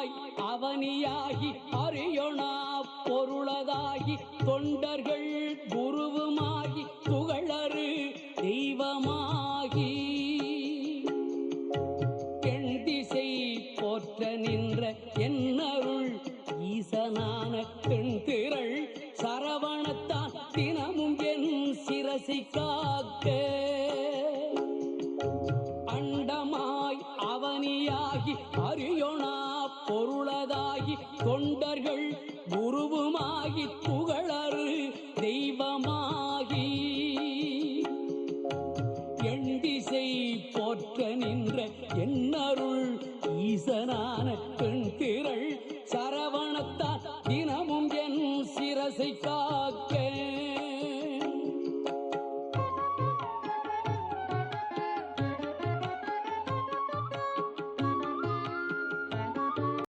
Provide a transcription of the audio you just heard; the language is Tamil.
பொருளாய் அவனியாகி அறியொணா பொருளதாகி தொண்டர்கள் குருவுமாகி புகழறு தெய்வமாகி. எண் திசை போற்ற நின்ற என்னருள் ஈசனான பெண் திரள் சரவணத்தான் தினமும் என் சிரசை காக்க. அண்டமாய் அவனியாகி அறியொணா பொருளதாகி தொண்டர்கள் குருவுமாகி புகழறு தெய்வமாகி. எண்டிசை போற்ற நின்ற என்னருள் ஈசனான பெண் திரள் சரவணத்தால் தினமும் என் சிரசை காக்க